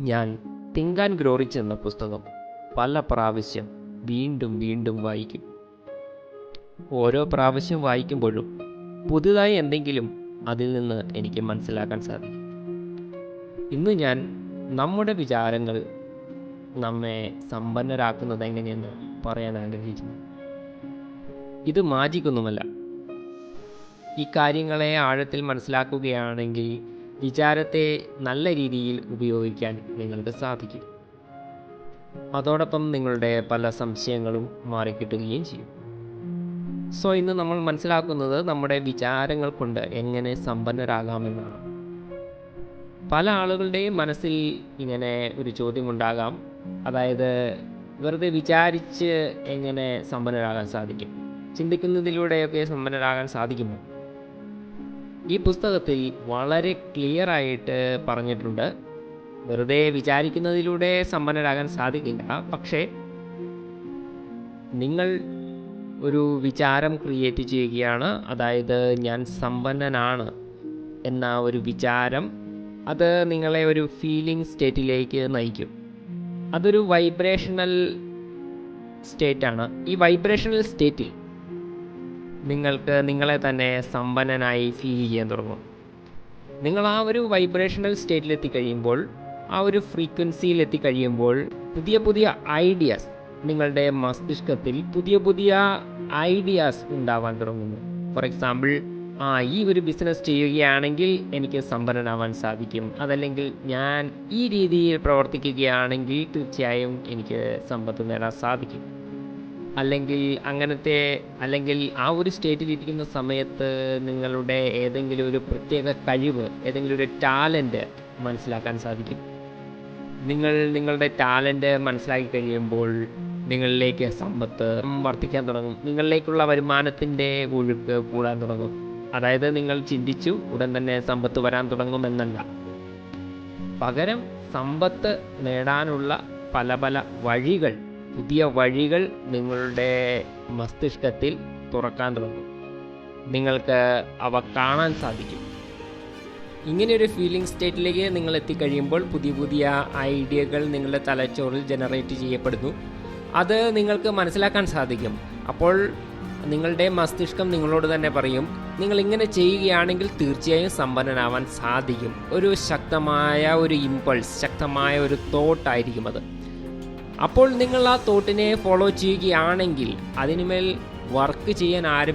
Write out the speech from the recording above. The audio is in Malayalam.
ഞാൻ തിങ്ക് ആൻഡ് ഗ്രോറിച്ച് എന്ന പുസ്തകം പല പ്രാവശ്യം വീണ്ടും വീണ്ടും വായിക്കും. ഓരോ പ്രാവശ്യം വായിക്കുമ്പോഴും പുതുതായി എന്തെങ്കിലും അതിൽ നിന്ന് എനിക്ക് മനസ്സിലാക്കാൻ സാധിക്കും. ഇന്ന് ഞാൻ നമ്മുടെ വിചാരങ്ങൾ നമ്മെ സമ്പന്നരാക്കുന്നത് എങ്ങനെയെന്ന് പറയാൻ ആഗ്രഹിക്കുന്നു. ഇത് മാജിക്കൊന്നുമല്ല. ഈ കാര്യങ്ങളെ ആഴത്തിൽ മനസ്സിലാക്കുകയാണെങ്കിൽ വിചാരത്തെ നല്ല രീതിയിൽ ഉപയോഗിക്കാൻ നിങ്ങൾക്ക് സാധിക്കും. അതോടൊപ്പം നിങ്ങളുടെ പല സംശയങ്ങളും മാറിക്കിട്ടുകയും ചെയ്യും. സോ ഇന്ന് നമ്മൾ മനസ്സിലാക്കുന്നത് നമ്മുടെ വിചാരങ്ങൾ കൊണ്ട് എങ്ങനെ സമ്പന്നരാകാമെന്നാണ് പല ആളുകളുടെയും മനസ്സിൽ ഇങ്ങനെ ഒരു ചോദ്യം ഉണ്ടാകാം അതായത് വെറുതെ വിചാരിച്ച് എങ്ങനെ സമ്പന്നരാകാൻ സാധിക്കും? ചിന്തിക്കുന്നതിലൂടെയൊക്കെ സമ്പന്നരാകാൻ സാധിക്കുമോ? ഈ പുസ്തകത്തിൽ വളരെ ക്ലിയർ ആയിട്ട് പറഞ്ഞിട്ടുണ്ട്. വെറുതെ വിചാരിക്കുന്നതിലൂടെ സമ്പന്നരാകാൻ സാധിക്കില്ല. പക്ഷേ നിങ്ങൾ ഒരു വിചാരം ക്രിയേറ്റ് ചെയ്യുകയാണ്. അതായത് ഞാൻ സമ്പന്നനാണ് എന്ന ഒരു വിചാരം അത് നിങ്ങളെ ഒരു ഫീലിംഗ് സ്റ്റേറ്റിലേക്ക് നയിക്കും. അതൊരു വൈബ്രേഷണൽ സ്റ്റേറ്റാണ് ഈ വൈബ്രേഷണൽ സ്റ്റേറ്റിൽ നിങ്ങൾക്ക് നിങ്ങളെ തന്നെ സമ്പന്നനായി ഫീൽ ചെയ്യാൻ തുടങ്ങും. നിങ്ങൾ ആ ഒരു വൈബ്രേഷണൽ സ്റ്റേറ്റിൽ എത്തിക്കഴിയുമ്പോൾ ആ ഒരു ഫ്രീക്വൻസിയിൽ എത്തിക്കഴിയുമ്പോൾ പുതിയ പുതിയ ഐഡിയാസ് നിങ്ങളുടെ മസ്തിഷ്കത്തിൽ പുതിയ പുതിയ ഐഡിയാസ് ഉണ്ടാവാൻ തുടങ്ങുന്നു. ഫോർ എക്സാമ്പിൾ ആ ഈ ഒരു ബിസിനസ് ചെയ്യുകയാണെങ്കിൽ എനിക്ക് സമ്പന്നനാവാൻ സാധിക്കും. അതല്ലെങ്കിൽ ഞാൻ ഈ രീതിയിൽ പ്രവർത്തിക്കുകയാണെങ്കിൽ തീർച്ചയായും എനിക്ക് സമ്പത്ത് നേടാൻ സാധിക്കും. അല്ലെങ്കിൽ അങ്ങനത്തെ അല്ലെങ്കിൽ ആ ഒരു സ്റ്റേറ്റിൽ ഇരിക്കുന്ന സമയത്ത് നിങ്ങളുടെ ഏതെങ്കിലും ഒരു പ്രത്യേക കഴിവ് ഏതെങ്കിലും ഒരു ടാലന്റ് മനസ്സിലാക്കാൻ സാധിക്കും. നിങ്ങൾ നിങ്ങളുടെ ടാലന്റ് മനസ്സിലാക്കി കഴിയുമ്പോൾ നിങ്ങളിലേക്ക് സമ്പത്ത് വർദ്ധിക്കാൻ തുടങ്ങും. നിങ്ങളിലേക്കുള്ള വരുമാനത്തിന്റെ ഒഴുക്ക് കൂടാൻ തുടങ്ങും. അതായത് നിങ്ങൾ ചിന്തിച്ചു ഉടൻ തന്നെ സമ്പത്ത് വരാൻ തുടങ്ങുമെന്നല്ല. പകരം സമ്പത്ത് നേടാനുള്ള പല പല വഴികൾ പുതിയ വഴികൾ നിങ്ങളുടെ മസ്തിഷ്കത്തിൽ തുറക്കാൻ തുടങ്ങും. നിങ്ങൾക്ക് അവ കാണാൻ സാധിക്കും. ഇങ്ങനെയൊരു ഫീലിംഗ് സ്റ്റേറ്റിലേക്ക് നിങ്ങൾ എത്തിക്കഴിയുമ്പോൾ പുതിയ പുതിയ ഐഡിയകൾ നിങ്ങളുടെ തലച്ചോറിൽ ജനറേറ്റ് ചെയ്യപ്പെടുന്നു. അത് നിങ്ങൾക്ക് മനസ്സിലാക്കാൻ സാധിക്കും. അപ്പോൾ നിങ്ങളുടെ മസ്തിഷ്കം നിങ്ങളോട് തന്നെ പറയും നിങ്ങൾ ഇങ്ങനെ ചെയ്യുകയാണെങ്കിൽ തീർച്ചയായും സമ്പന്നനാവാൻ സാധിക്കും. ഒരു ശക്തമായ ഒരു ഇമ്പൾസ് ശക്തമായ ഒരു തോട്ടായിരിക്കും അത്. അപ്പോൾ നിങ്ങൾ ആ തോട്ടിനെ ഫോളോ ചെയ്യുകയാണെങ്കിൽ അതിനുമേൽ വർക്ക് ചെയ്യാൻ ആരും